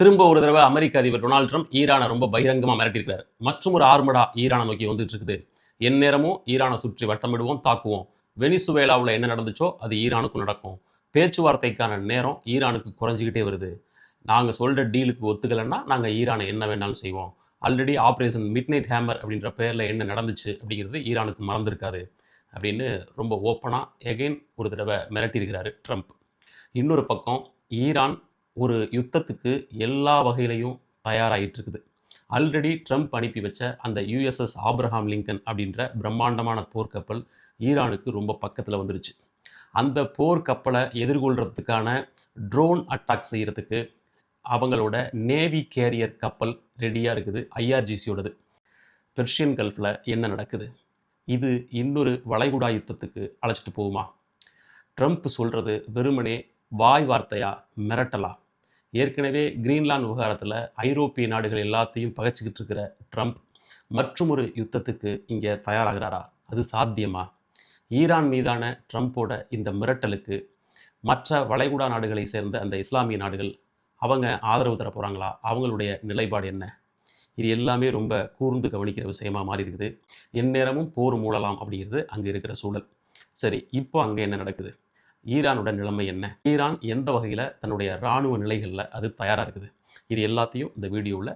திரும்ப ஒரு தடவை அமெரிக்க அதிபர் டொனால்ட் ட்ரம்ப் ஈரானை ரொம்ப பகிரங்கமாக மிரட்டியிருக்கிறார். மற்றும் ஒரு ஆர்மடா ஈரானை நோக்கி வந்துட்டு இருக்குது எந்நேரமும் ஈரானை சுற்றி வட்டமிடுவோம் தாக்குவோம். வெனிசுவேலாவில் என்ன நடந்துச்சோ அது ஈரானுக்கும் நடக்கும். பேச்சுவார்த்தைக்கான நேரம் ஈரானுக்கு குறைஞ்சிக்கிட்டே வருது. நாங்கள் சொல்கிற டீலுக்கு ஒத்துக்கலைன்னா நாங்கள் ஈரானை என்ன வேணாலும் செய்வோம். Already operation midnight hammer அப்படின்ற பேரில் என்ன நடந்துச்சு அப்படிங்கிறது ஈரானுக்கு மறந்துருக்காது அப்படின்னு ரொம்ப ஓப்பனாக எகைன் ஒரு தடவை மிரட்டியிருக்கிறாரு ட்ரம்ப். இன்னொரு பக்கம் ஈரான் ஒரு யுத்தத்துக்கு எல்லா வகையிலையும் தயாராகிட்டு இருக்குது ஆல்ரெடி ட்ரம்ப் அனுப்பி வச்ச அந்த யுஎஸ்எஸ் ஆப்ரஹாம் லிங்கன் அப்படின்ற பிரம்மாண்டமான போர்க்கப்பல் ஈரானுக்கு ரொம்ப பக்கத்தில் வந்துருச்சு. அந்த போர்க்கப்பலை எதிர்கொள்கிறதுக்கான ட்ரோன் அட்டாக் செய்கிறதுக்கு அவங்களோட நேவி கேரியர் கப்பல் ரெடியாக இருக்குது ஐஆர்ஜிசியோடது பெர்ஷியன் கல்ஃபில் என்ன நடக்குது? இது இன்னொரு வளைகுடா யுத்தத்துக்கு அழைச்சிட்டு போகுமா? ட்ரம்ப் சொல்கிறது வெறுமனே வாய் வார்த்தையா மிரட்டலா? ஏற்கனவே கிரீன்லாந்து விவகாரத்தில் ஐரோப்பிய நாடுகள் எல்லாத்தையும் பகைச்சிக்கிட்டு இருக்கிற ட்ரம்ப் மற்றும் ஒரு யுத்தத்துக்கு இங்கே தயாராகிறாரா? அது சாத்தியமா? ஈரான் மீதான ட்ரம்ப்போட இந்த மிரட்டலுக்கு மற்ற வளைகுடா நாடுகளை சேர்ந்த அந்த இஸ்லாமிய நாடுகள் அவங்க ஆதரவு தர போகிறாங்களா அவங்களுடைய நிலைப்பாடு என்ன? இது எல்லாமே ரொம்ப கூர்ந்து கவனிக்கிற விஷயமா மாறி இருக்குது எந்நேரமும் போர் மூடலாம் அப்படிங்கிறது அங்கே இருக்கிற சூழல். சரி இப்போ அங்கே என்ன நடக்குது? ஈரானோட நிலைமை என்ன? ஈரான் எந்த வகையில் தன்னுடைய இராணுவ நிலைகளில் அது தயாராக இருக்குது? இது எல்லாத்தையும் இந்த வீடியோவில்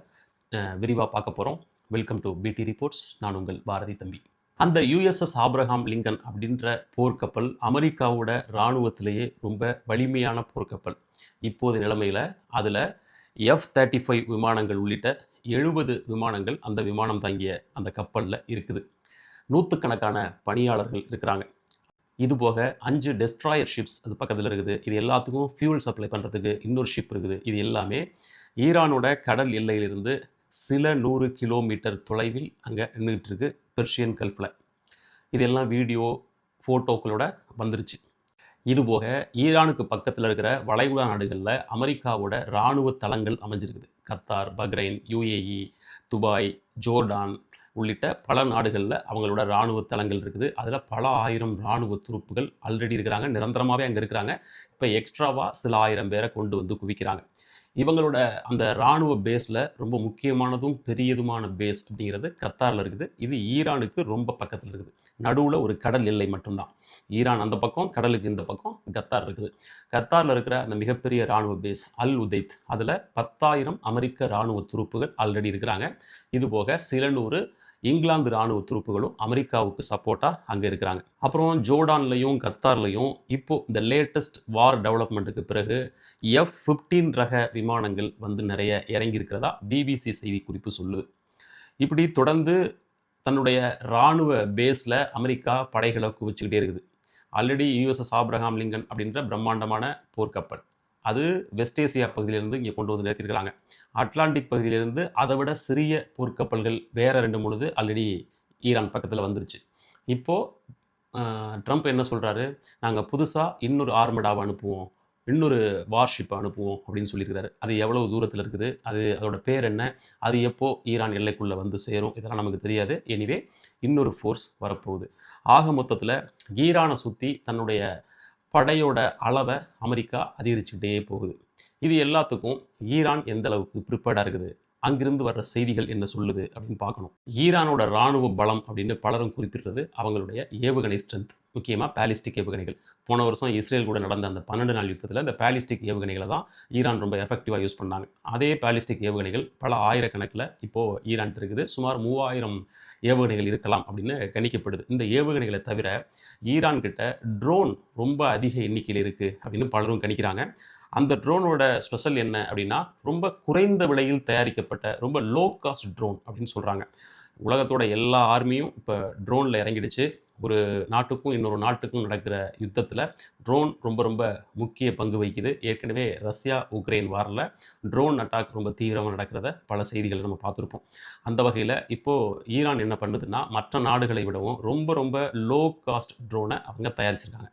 விரிவாக பார்க்க போகிறோம் வெல்கம் டு பிடி ரிப்போர்ட்ஸ் நான் உங்கள் பாரதி தம்பி. அந்த யுஎஸ்எஸ் ஆப்ரஹாம் லிங்கன் அப்படின்ற போர்க்கப்பல் அமெரிக்காவோட இராணுவத்திலேயே ரொம்ப வலிமையான போர்க்கப்பல். இப்போது நிலைமையில் அதில் எஃப் தேர்ட்டி ஃபைவ் விமானங்கள் உள்ளிட்ட எழுபது விமானங்கள் அந்த விமானம் தாங்கிய அந்த கப்பலில் இருக்குது. நூற்றுக்கணக்கான பணியாளர்கள் இருக்கிறாங்க. இது போக அஞ்சு டெஸ்ட்ராயர் ஷிப்ஸ் அது பக்கத்தில் இருக்குது. இது எல்லாத்துக்கும் ஃபியூல் சப்ளை பண்ணுறதுக்கு இன்னொரு ஷிப் இருக்குது. இது எல்லாமே ஈரானோட கடல் எல்லையிலிருந்து சில நூறு கிலோமீட்டர் தொலைவில் அங்கே நின்றுட்டு இருக்கு பெர்ஷியன் கல்ஃபில் இதெல்லாம் வீடியோ ஃபோட்டோக்களோட வந்துருச்சு. இதுபோக ஈரானுக்கு பக்கத்தில் இருக்கிற வளைகுடா நாடுகளில் அமெரிக்காவோட இராணுவ தளங்கள் அமைஞ்சிருக்குது. Qatar Bahrain UAE Dubai Jordan உள்ளிட்ட பல நாடுகளில் அவங்களோட இராணுவ தளங்கள் இருக்குது. அதில் பல ஆயிரம் இராணுவ துருப்புகள் ஆல்ரெடி இருக்கிறாங்க. நிரந்தரமாகவே அங்கே இருக்கிறாங்க. இப்போ எக்ஸ்ட்ராவாக சில ஆயிரம் பேரை கொண்டு வந்து குவிக்கிறாங்க. இவங்களோட அந்த இராணுவ பேஸில் ரொம்ப முக்கியமானதும் பெரியதுமான பேஸ் அப்படிங்கிறது கத்தாரில் இருக்குது. இது ஈரானுக்கு ரொம்ப பக்கத்தில் இருக்குது. நடுவில் ஒரு கடல் எல்லை மட்டும்தான். ஈரான் அந்த பக்கம் கடலுக்கு இந்த பக்கம் கத்தார் இருக்குது. கத்தாரில் இருக்கிற அந்த மிகப்பெரிய இராணுவ பேஸ் அல் உதைத் அதில் பத்தாயிரம் அமெரிக்க இராணுவ துருப்புகள் ஆல்ரெடி இருக்கிறாங்க. இது போக சில நூறு இங்கிலாந்து இராணுவ துருப்புகளும் அமெரிக்காவுக்கு சப்போர்ட்டாக அங்கே இருக்கிறாங்க. அப்புறம் ஜோர்டான்லையும் கத்தார்லையும் இப்போது இந்த லேட்டஸ்ட் வார் டெவலப்மெண்ட்டுக்கு பிறகு எஃப் ஃபிஃப்டீன் ரக விமானங்கள் வந்து நிறைய இறங்கியிருக்கிறதா பிபிசி செய்தி குறிப்பு சொல்லுது. இப்படி தொடர்ந்து தன்னுடைய இராணுவ பேஸில் அமெரிக்கா படைகளை குவிச்சுக்கிட்டே இருக்குது. ஆல்ரெடி யூஎஸ்எஸ் ஆப்ரஹாம் லிங்கன் அப்படின்ற பிரம்மாண்டமான போர்க்கப்பல். அது வெஸ்ட் ஏசியா பகுதியிலிருந்து இங்கே கொண்டு வந்து நிறுத்தியிருக்கிறாங்க. அட்லாண்டிக் பகுதியிலிருந்து அதை விட சிறிய போர்க்கப்பல்கள் வேறு ரெண்டு மூணுது ஆல்ரெடி ஈரான் பக்கத்தில் வந்துருச்சு. இப்போது ட்ரம்ப் என்ன சொல்கிறாரு நாங்கள் புதுசாக இன்னொரு ஆர்மடாவை அனுப்புவோம் இன்னொரு வார்ஷிப்பை அனுப்புவோம் அப்படின்னு சொல்லியிருக்கிறாரு. அது எவ்வளவு தூரத்தில் இருக்குது? அது அதோட பேர் என்ன? அது எப்போ ஈரான் எல்லைக்குள்ளே வந்து சேரும்? இதெல்லாம் நமக்கு தெரியாது. எனிவே இன்னொரு ஃபோர்ஸ் வரப்போகுது. ஆக மொத்தத்தில் ஈரானை சுற்றி தன்னுடைய படையோட அளவை அமெரிக்கா அதிகரிச்சுக்கிட்டே போகுது. இது எல்லாத்துக்கும் ஈரான் எந்த அளவுக்கு ப்ரிப்பேர்டாக இருக்குது? அங்கிருந்து வர்ற செய்திகள் என்ன சொல்லுது அப்படின்னு பார்க்கணும். ஈரானோட இராணுவ பலம் அப்படின்னு பலரும் குறிப்பிடுறது அவங்களுடைய ஏவுகணை ஸ்ட்ரென்த் முக்கியமாக பேலிஸ்டிக் ஏவுகணைகள். போன வருஷம் இஸ்ரேல் கூட நடந்த அந்த பன்னெண்டு நாள் யுத்தத்தில் இந்த பேலிஸ்டிக் ஏவுகணைகளை தான் ஈரான் ரொம்ப எஃபெக்டிவாக யூஸ் பண்ணாங்க. அதே பேலிஸ்டிக் ஏவுகணைகள் பல ஆயிரக்கணக்கில் இப்போது ஈரான் இருக்குது சுமார் மூவாயிரம் ஏவுகணைகள் இருக்கலாம் அப்படின்னு கணிக்கப்படுது. இந்த ஏவுகணைகளை தவிர ஈரான் கிட்ட ட்ரோன் ரொம்ப அதிக எண்ணிக்கையில் இருக்குது அப்படின்னு பலரும் கணிக்கிறாங்க. அந்த ட்ரோனோட ஸ்பெஷல் என்ன அப்படின்னா ரொம்ப குறைந்த விலையில் தயாரிக்கப்பட்ட ரொம்ப லோ காஸ்ட் ட்ரோன் அப்படின்னு சொல்கிறாங்க உலகத்தோட எல்லா ஆர்மியும் இப்போ ட்ரோனில் இறங்கிடுச்சு. ஒரு நாட்டுக்கும் இன்னொரு நாட்டுக்கும் நடக்கிற யுத்தத்தில் ட்ரோன் ரொம்ப ரொம்ப முக்கிய பங்கு வகிக்குது. ஏற்கனவே ரஷ்யா உக்ரைன் வாரில் ட்ரோன் அட்டாக் ரொம்ப தீவிரமாக நடக்கிறத பல செய்திகளை நம்ம பார்த்துருப்போம். அந்த வகையில் இப்போது ஈரான் என்ன பண்ணுதுன்னா மற்ற நாடுகளை விடவும் ரொம்ப ரொம்ப லோ காஸ்ட் ட்ரோனை அவங்க தயாரிச்சிருக்காங்க.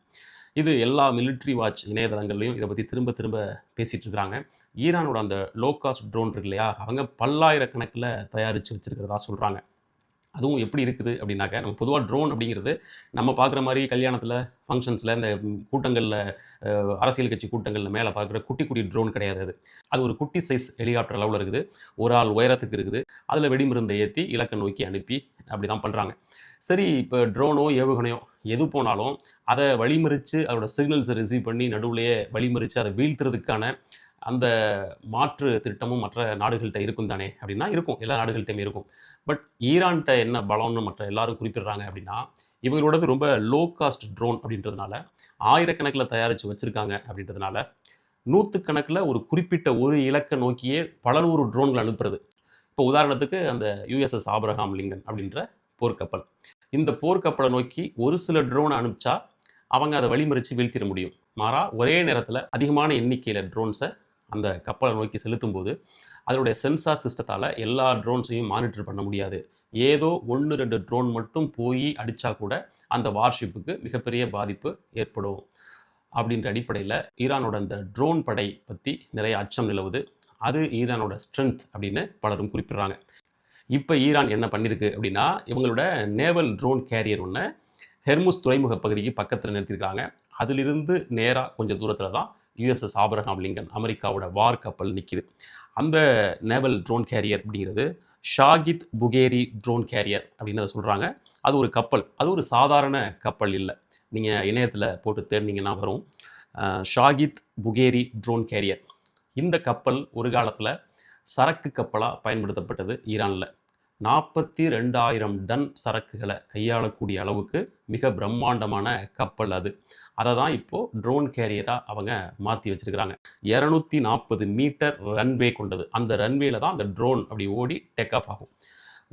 இது எல்லா மிலிட்ரி வாட்ச் இணையதளங்கள்லையும் இதை பற்றி திரும்ப திரும்ப பேசிகிட்டு இருக்கிறாங்க ஈரானோட அந்த லோ காஸ்ட் ட்ரோன் இருக்கு இல்லையா? அவங்க பல்லாயிரக்கணக்கில் தயாரித்து வச்சுருக்கிறதா சொல்கிறாங்க அதுவும் எப்படி இருக்குது அப்படின்னாக்க நம்ம பொதுவாக ட்ரோன் அப்படிங்கிறது நம்ம பார்க்குற மாதிரி கல்யாணத்தில் ஃபங்க்ஷன்ஸில் இந்த கூட்டங்களில் அரசியல் கட்சி கூட்டங்களில் மேலே பார்க்குற குட்டி குட்டி ட்ரோன் கிடையாது அது. அது ஒரு குட்டி சைஸ் ஹெலிகாப்டர் அளவில் இருக்குது. ஒரு ஆள் உயரத்துக்கு இருக்குது. அதில் வெடிமருந்தை ஏற்றி இலக்கை நோக்கி அனுப்பி அப்படி தான் பண்ணுறாங்க சரி இப்போ ட்ரோனோ ஏவுகணையோ எது போனாலும் அதை வழிமறித்து அதோட சிக்னல்ஸை ரிசீவ் பண்ணி நடுவுலையே வழிமறித்து அதை வீழ்த்துறதுக்கான அந்த மாற்று திட்டமும் மற்ற நாடுகள்கிட்ட இருக்கும் தானே அப்படின்னா இருக்கும். எல்லா நாடுகள்கிட்டையும் இருக்கும். பட் ஈரான்கிட்ட என்ன பலம்னு மற்ற எல்லாரும் குறிப்பிடுறாங்க அப்படின்னா இவங்களோடது ரொம்ப லோ காஸ்ட் ட்ரோன் அப்படின்றதுனால ஆயிரக்கணக்கில் தயாரித்து வச்சுருக்காங்க அப்படின்றதுனால நூற்றுக்கணக்கில் ஒரு குறிப்பிட்ட ஒரு இலக்கை நோக்கியே பல நூறு ட்ரோன்கள் அனுப்புறது. இப்போ உதாரணத்துக்கு அந்த யுஎஸ்எஸ் ஆபிரகாம் லிங்கன் அப்படின்ற போர்க்கப்பல். இந்த போர்க்கப்பலை நோக்கி ஒரு சில ட்ரோனை அனுப்பிச்சா அவங்க அதை வழிமறித்து வீழ்த்திட முடியும். மாறா ஒரே நேரத்தில் அதிகமான எண்ணிக்கையில் ட்ரோன்ஸை அந்த கப்பலை நோக்கி செலுத்தும் போது அதனுடைய சென்சார் சிஸ்டத்தால் எல்லா ட்ரோன்ஸையும் மானிட்டர் பண்ண முடியாது. ஏதோ ஒன்று ரெண்டு ட்ரோன் மட்டும் போய் அடித்தா கூட அந்த வார்ஷிப்புக்கு மிகப்பெரிய பாதிப்பு ஏற்படும். அப்படின்ற அடிப்படையில் ஈரானோட அந்த ட்ரோன் படை பற்றி நிறைய அச்சம் நிலவுது. அது ஈரானோட ஸ்ட்ரென்த் அப்படின்னு பலரும் குறிப்பிட்றாங்க. இப்போ ஈரான் என்ன பண்ணியிருக்கு அப்படின்னா இவங்களோட நேவல் ட்ரோன் கேரியர் ஒன்று ஹெர்முஸ் துறைமுக பகுதிக்கு பக்கத்தில் நிறுத்தியிருக்காங்க அதிலிருந்து நேராக கொஞ்சம் தூரத்தில் தான் யுஎஸ்எஸ் ஆபரகாம் லிங்கன் அமெரிக்காவோட வார் கப்பல் நிற்கிது அந்த நேவல் ட்ரோன் கேரியர் அப்படிங்கிறது ஷாகித் புகேரி ட்ரோன் கேரியர் அப்படின்னு அதை சொல்கிறாங்க அது ஒரு கப்பல். அது ஒரு சாதாரண கப்பல் இல்லை. நீங்கள் இணையத்தில் போட்டு தேடினீங்கன்னா வரும். ஷாகித் புகேரி ட்ரோன் கேரியர் இந்த கப்பல் ஒரு காலத்தில் சரக்கு கப்பலாக பயன்படுத்தப்பட்டது ஈரானில். நாற்பத்தி ரெண்டாயிரம் டன் சரக்குகளை கையாளக்கூடிய அளவுக்கு மிக பிரம்மாண்டமான கப்பல் அது. அதை தான் இப்போது ட்ரோன் கேரியராக அவங்க மாற்றி வச்சிருக்கிறாங்க. இரநூத்தி நாற்பது மீட்டர் ரன்வே கொண்டது. அந்த ரன்வேல தான் அந்த ட்ரோன் அப்படி ஓடி டேக் ஆஃப் ஆகும்.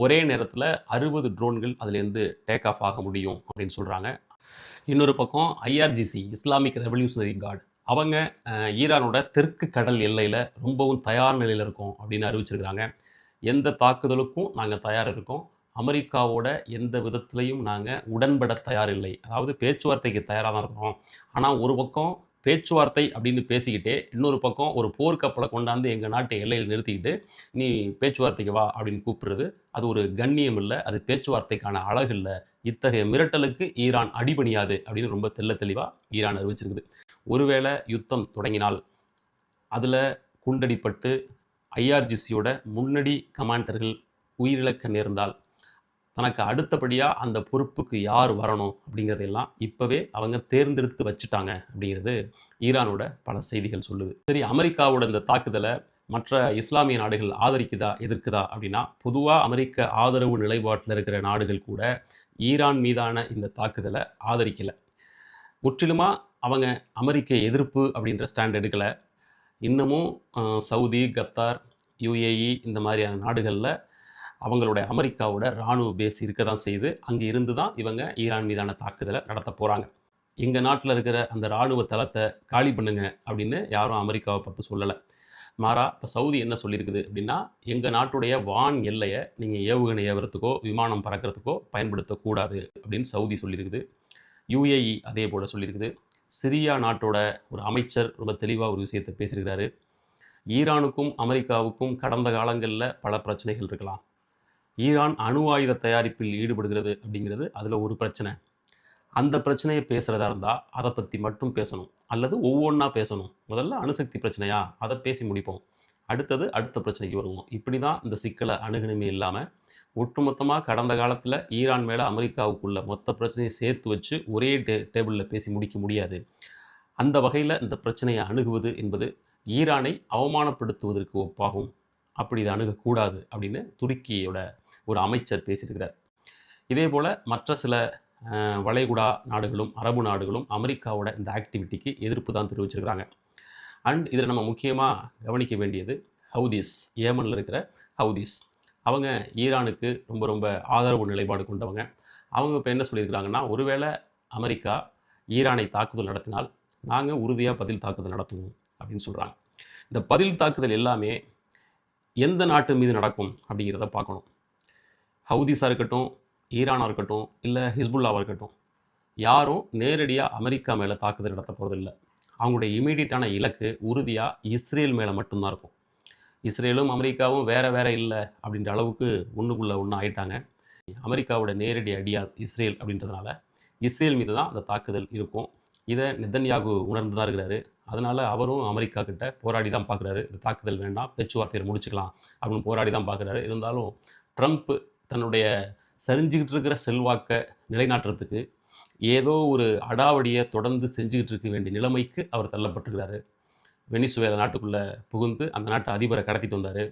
ஒரே நேரத்தில் அறுபது ட்ரோன்கள் அதுலேருந்து டேக் ஆஃப் ஆக முடியும் அப்படின்னு சொல்கிறாங்க இன்னொரு பக்கம் ஐஆர்ஜிசி இஸ்லாமிக் ரெவல்யூஷனரி கார்டு அவங்க ஈரானோட தெற்கு கடல் எல்லையில் ரொம்பவும் தயார் நிலையில் இருக்கும் அப்படின்னு அறிவிச்சிருக்கிறாங்க. எந்த தாக்குதலுக்கும் நாங்கள் தயார் இருக்கோம். அமெரிக்காவோட எந்த விதத்திலையும் நாங்கள் உடன்பட தயாரில்லை. அதாவது பேச்சுவார்த்தைக்கு தயாராக தான் இருக்கிறோம். ஆனால் ஒரு பக்கம் பேச்சுவார்த்தை அப்படின்னு பேசிக்கிட்டே இன்னொரு பக்கம் ஒரு போர்க்கப்பலை கொண்டாந்து எங்கள் நாட்டு எல்லையில் நிறுத்திக்கிட்டு நீ பேச்சுவார்த்தைக்கு வா அப்படின்னு கூப்பிடுறது அது ஒரு கண்ணியம் இல்லை அது பேச்சுவார்த்தைக்கான அழகு இல்லை. இத்தகைய மிரட்டலுக்கு ஈரான் அடிபணியாது அப்படின்னு ரொம்ப தெள்ள தெளிவாக ஈரான் அறிவிச்சிருக்குது. ஒருவேளை யுத்தம் தொடங்கினால் அதில் குண்டடிப்பட்டு ஐஆர்ஜிசியோட முன்னணி கமாண்டர்கள் உயிரிழக்க நேர்ந்தால் தனக்கு அடுத்தபடியாக அந்த பொறுப்புக்கு யார் வரணும் அப்படிங்கிறதெல்லாம் இப்போவே அவங்க தேர்ந்தெடுத்து வச்சுட்டாங்க அப்படிங்கிறது ஈரானோட பல செய்திகள் சொல்லுது. சரி அமெரிக்காவோட இந்த தாக்குதலை மற்ற இஸ்லாமிய நாடுகள் ஆதரிக்குதா எதிர்க்குதா அப்படின்னா பொதுவாக அமெரிக்க ஆதரவு நிலைப்பாட்டில் இருக்கிற நாடுகள் கூட ஈரான் மீதான இந்த தாக்குதலை ஆதரிக்கலை. முற்றிலுமாக அவங்க அமெரிக்க எதிர்ப்பு அப்படின்ற ஸ்டாண்ட் எடுக்கலை. இன்னமும் சவுதி கத்தார் யுஏஇ இந்த மாதிரியான நாடுகளில் அவங்களுடைய அமெரிக்காவோட இராணுவ பேஸ் இருக்க தான் செய்து அங்கே இருந்து தான் இவங்க ஈரான் மீதான தாக்குதலை நடத்த போகிறாங்க எங்கள் நாட்டில் இருக்கிற அந்த இராணுவ தளத்தை காலி பண்ணுங்க அப்படின்னு யாரும் அமெரிக்காவை பார்த்து சொல்லலை. மாறா இப்போ சவுதி என்ன சொல்லியிருக்குது அப்படின்னா எங்கள் நாட்டுடைய வான் எல்லையை நீங்கள் ஏவுகணை ஏவுறதுக்கோ விமானம் பறக்கிறதுக்கோ பயன்படுத்தக்கூடாது அப்படின்னு சவுதி சொல்லியிருக்குது யுஏஇ அதே போல் சொல்லியிருக்குது சிரியா நாட்டோட ஒரு அமைச்சர் ரொம்ப தெளிவாக ஒரு விஷயத்தை பேசியிருக்கிறாரு. ஈரானுக்கும் அமெரிக்காவுக்கும் கடந்த காலங்களில் பல பிரச்சனைகள் இருக்கலாம். ஈரான் அணு ஆயுத தயாரிப்பில் ஈடுபடுகிறது அப்படிங்கிறது அதில் ஒரு பிரச்சனை. அந்த பிரச்சனையை பேசுகிறதா இருந்தால் அதை பற்றி மட்டும் பேசணும். அல்லது ஒவ்வொன்றா பேசணும். முதல்ல அணுசக்தி பிரச்சனையா? அதை பேசி முடிப்போம். அடுத்தது அடுத்த பிரச்சனைக்கு வருவோம். இப்படி தான் இந்த சிக்கலை அணுகணுமே இல்லாமல் ஒட்டுமொத்தமாக கடந்த காலத்தில் ஈரான் மேலே அமெரிக்காவுக்குள்ள மொத்த பிரச்சனையை சேர்த்து வச்சு ஒரே டே டேபிளில் பேசி முடிக்க முடியாது. அந்த வகையில் இந்த பிரச்சனையை அணுகுவது என்பது ஈரானை அவமானப்படுத்துவதற்கு ஒப்பாகும். அப்படி இதை அணுகக்கூடாது அப்படின்னு துருக்கியோட ஒரு அமைச்சர் பேசியிருக்கிறார். இதே போல் மற்ற சில வளைகுடா நாடுகளும் அரபு நாடுகளும் அமெரிக்காவோட இந்த ஆக்டிவிட்டிக்கு எதிர்ப்பு தான் தெரிவிச்சிருக்கிறாங்க. அண்ட் இதில் நம்ம முக்கியமாக கவனிக்க வேண்டியது ஹவுதீஸ் ஏமனில் இருக்கிற ஹவுதீஸ். அவங்க ஈரானுக்கு ரொம்ப ரொம்ப ஆதரவு நிலைப்பாடு கொண்டவங்க. அவங்க இப்போ என்ன சொல்லியிருக்கிறாங்கன்னா ஒருவேளை அமெரிக்கா ஈரானை தாக்குதல் நடத்தினால் நாங்கள் உறுதியாக பதில் தாக்குதல் நடத்துவோம் அப்படின்னு சொல்கிறாங்க இந்த பதில் தாக்குதல் எல்லாமே எந்த நாட்டு மீது நடக்கும் அப்படிங்கிறத பார்க்கணும். ஹவுதிஸாக இருக்கட்டும் ஈரானாக இருக்கட்டும் இல்லை ஹிஸ்புல்லாவாக இருக்கட்டும் யாரும் நேரடியாக அமெரிக்கா மேலே தாக்குதல் நடத்த போகிறதில்ல அவங்களுடைய இமீடியட்டான இலக்கு உறுதியாக இஸ்ரேல் மேலே மட்டும்தான் இருக்கும். இஸ்ரேலும் அமெரிக்காவும் வேறு வேறு இல்லை அப்படின்ற அளவுக்கு ஒன்றுக்குள்ளே ஒன்று ஆயிட்டாங்க. அமெரிக்காவோட நேரடி அடியால் இஸ்ரேல் அப்படின்றதுனால இஸ்ரேல் மீது தான் அந்த தாக்குதல் இருக்கும். இதை நிதன்யாகு உணர்ந்து தான் இருக்கிறாரு. அதனால் அவரும் அமெரிக்கா கிட்ட போராடி தான் பார்க்குறாரு இந்த தாக்குதல் வேண்டாம் பேச்சுவார்த்தையை முடிச்சுக்கலாம் அப்படின்னு போராடி தான் பார்க்குறாரு இருந்தாலும் ட்ரம்ப் தன்னுடைய சரிஞ்சுக்கிட்டு இருக்கிற செல்வாக்கை நிலைநாட்டுறதுக்கு ஏதோ ஒரு அடாவடியை தொடர்ந்து செஞ்சுக்கிட்டு இருக்க வேண்டிய நிலைமைக்கு அவர் தள்ளப்பட்டிருக்கிறாரு. வெனிசுவேலா நாட்டுக்குள்ளே புகுந்து அந்த நாட்டு அதிபரை கடத்திட்டு வந்தார்.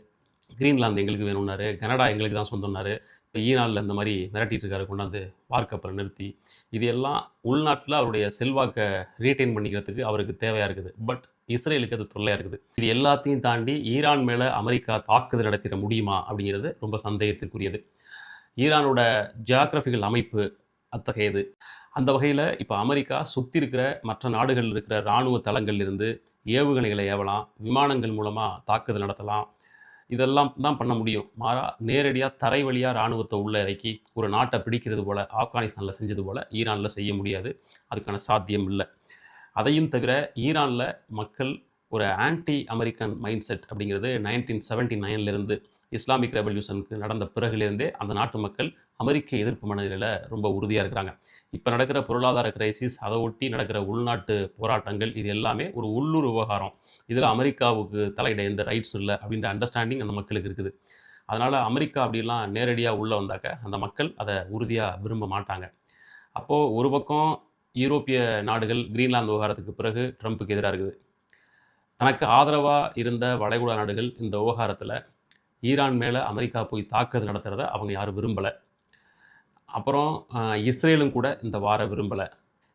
கிரீன்லாந்து எங்களுக்கு வேணும்னாரு கனடா எங்களுக்கு தான் சொந்தம்னாரு. இப்போ ஈனாலில் இந்த மாதிரி மிரட்டிட்டு இருக்காரு கொண்டாந்து வார்க்கப்பரை நிறுத்தி. இது எல்லாம் உள்நாட்டில் அவருடைய செல்வாக்கை ரீட்டைன் பண்ணிக்கிறதுக்கு அவருக்கு தேவையாக இருக்குது. பட் இஸ்ரேலுக்கு அது தொல்லையாக இருக்குது. இது எல்லாத்தையும் தாண்டி ஈரான் மேலே அமெரிக்கா தாக்குதல் நடத்திட முடியுமா அப்படிங்கிறது ரொம்ப சந்தேகத்திற்குரியது. ஈரானோட ஜியாகிரபிகள் அமைப்பு அத்தகையது. அந்த வகையில் இப்போ அமெரிக்கா சுற்றி இருக்கிற மற்ற நாடுகளில் இருக்கிற இராணுவ தளங்கள்லேருந்து ஏவுகணைகளை ஏவலாம் விமானங்கள் மூலமாக தாக்குதல் நடத்தலாம் இதெல்லாம் தான் பண்ண முடியும். மாறா நேரடியாக தரை வழியாக இராணுவத்தை உள்ள இறக்கி ஒரு நாட்டை பிடிக்கிறது போல் ஆப்கானிஸ்தானில் செஞ்சது போல் ஈரானில் செய்ய முடியாது. அதுக்கான சாத்தியம் இல்லை. அதையும் தவிர ஈரானில் மக்கள் ஒரு ஆன்டி அமெரிக்கன் மைண்ட் செட் அப்படிங்கிறது நைன்டீன் செவன்ட்டி நைன்லேருந்து இஸ்லாமிக் ரெவல்யூஷனுக்கு நடந்த பிறகுலேருந்தே அந்த நாட்டு மக்கள் அமெரிக்க எதிர்ப்பு மனநிலையில் ரொம்ப உறுதியாக இருக்கிறாங்க. இப்போ நடக்கிற பொருளாதார கிரைசிஸ் அதை ஒட்டி நடக்கிற உள்நாட்டு போராட்டங்கள் இது எல்லாமே ஒரு உள்ளூர் விவகாரம். இதில் அமெரிக்காவுக்கு தலையிட எந்த ரைட்ஸும் இல்லை அப்படின்ற அண்டர்ஸ்டாண்டிங் அந்த மக்களுக்கு இருக்குது. அதனால் அமெரிக்கா அப்படிலாம் நேரடியாக உள்ளே வந்தாக்க அந்த மக்கள் அதை உறுதியாக விரும்ப மாட்டாங்க. அப்போது ஒரு பக்கம் யூரோப்பிய நாடுகள் கிரீன்லாந்து விவகாரத்துக்கு பிறகு ட்ரம்ப்புக்கு எதிராக இருக்குது. தனக்கு ஆதரவாக இருந்த வளைகுடா நாடுகள் இந்த விவகாரத்தில் ஈரான் மேலே அமெரிக்கா போய் தாக்குதல் நடத்துகிறத அவங்க யாரும் விரும்பலை. அப்புறம் இஸ்ரேலும் கூட இந்த வார விரும்பலை.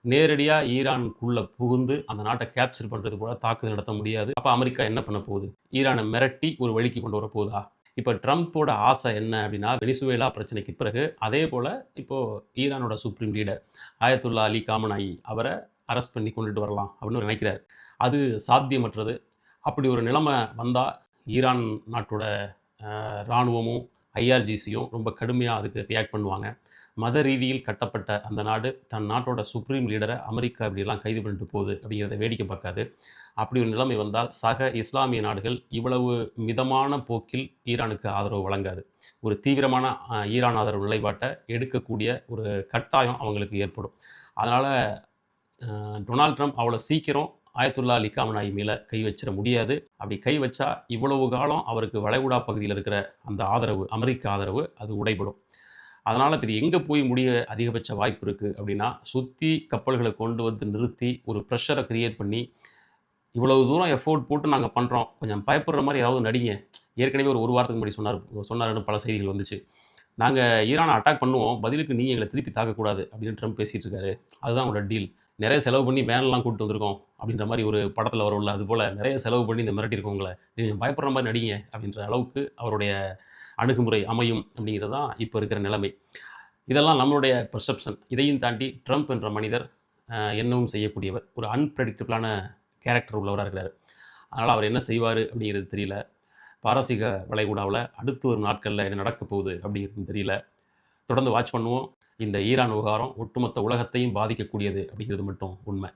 நேரடியாக ஈரானுக்குள்ளே புகுந்து அந்த நாட்டை கேப்சர் பண்ணுறது போல் தாக்குதல் நடத்த முடியாது. அப்போ அமெரிக்கா என்ன பண்ண போகுது? ஈரானை மிரட்டி ஒரு வழிக்கு கொண்டு வர போகுதா? இப்போ ட்ரம்ப்போட ஆசை என்ன அப்படின்னா வெனிசுவேலா பிரச்சனைக்கு பிறகு அதே போல் இப்போது ஈரானோட சுப்ரீம் லீடர் ஆயத்துல்லா அலி காமனாயி அவரை அரெஸ்ட் பண்ணி கொண்டுட்டு வரலாம் அப்படின்னு நினைக்கிறார். அது சாத்தியமற்றது. அப்படி ஒரு நிலைமை வந்தால் ஈரான் நாட்டோட இராணுவமும் ஐஆர்ஜிசியும் ரொம்ப கடுமையாக அதுக்கு ரியாக்ட் பண்ணுவாங்க. மத ரீதியில் கட்டப்பட்ட அந்த நாடு தன் நாட்டோட சுப்ரீம் லீடரை அமெரிக்கா அப்படிலாம் கைது பண்ணிட்டு போகுது அப்படிங்கிறத வேடிக்கை பார்க்காது. அப்படி ஒரு நிலைமை வந்தால் சக இஸ்லாமிய நாடுகள் இவ்வளவு மிதமான போக்கில் ஈரானுக்கு ஆதரவு வழங்காது. ஒரு தீவிரமான ஈரான் ஆதரவு நிலைப்பாட்டை எடுக்கக்கூடிய ஒரு கட்டாயம் அவங்களுக்கு ஏற்படும். அதனால் டொனால்ட் ட்ரம்ப் அவ்வளோ சீக்கிரம் ஆயத்துல்லா அலி காமனாயி மேலே கை வச்சிட முடியாது. அப்படி கை வச்சா இவ்வளவு காலம் அவருக்கு வளைகுடா பகுதியில் இருக்கிற அந்த ஆதரவு அமெரிக்க ஆதரவு அது உடைபடும். அதனால் இப்போ இது எங்கே போய் முடிய அதிகபட்ச வாய்ப்பு இருக்குது அப்படின்னா சுற்றி கப்பல்களை கொண்டு வந்து நிறுத்தி ஒரு ப்ரெஷரை க்ரியேட் பண்ணி இவ்வளவு தூரம் எஃபோர்ட் போட்டு நாங்கள் பண்ணுறோம் கொஞ்சம் பயப்படுற மாதிரி ஏதாவது நடிங்க. ஏற்கனவே ஒரு ஒரு வாரத்துக்கு முன்னாடி சொன்னார் சொன்னார்னு பல செய்திகள் வந்துச்சு. நாங்கள் ஈரானை அட்டாக் பண்ணுவோம். பதிலுக்கு நீங்கள் எங்களை திருப்பி தாக்கக்கூடாது அப்படின்னு ட்ரம்ப் பேசிகிட்டு இருக்காரு. அதுதான் அவங்களோட டீல் நிறைய செலவு பண்ணி வேனெல்லாம் கூப்பிட்டு வந்திருக்கோம் அப்படின்ற மாதிரி ஒரு படத்தில் வரும்ல அது போல் நிறைய செலவு பண்ணி இந்த மிரட்டியிருக்கவங்கள நீங்கள் பயப்படுற மாதிரி நடிங்க அப்படின்ற அளவுக்கு அவருடைய அணுகுமுறை அமையும் அப்படிங்கிறது தான் இப்போ இருக்கிற நிலைமை. இதெல்லாம் நம்மளுடைய பெர்செப்ஷன் இதையும் தாண்டி ட்ரம்ப் என்ற மனிதர் என்னவும் செய்யக்கூடியவர். ஒரு அன்பிரடிக்டபிளான கேரக்டர் உள்ளவராக இருக்கிறார். அதனால் அவர் என்ன செய்வார் அப்படிங்கிறது தெரியல. பாரசீக வளைகுடாவில் அடுத்து ஒரு நாட்களில் என்ன நடக்க போகுது அப்படிங்கிறது தெரியல. தொடர்ந்து வாட்ச் பண்ணுவோம். இந்த ஈரான் விவகாரம் ஒட்டுமொத்த உலகத்தையும் பாதிக்கக்கூடியது அப்படிங்கிறது மட்டும் உண்மை.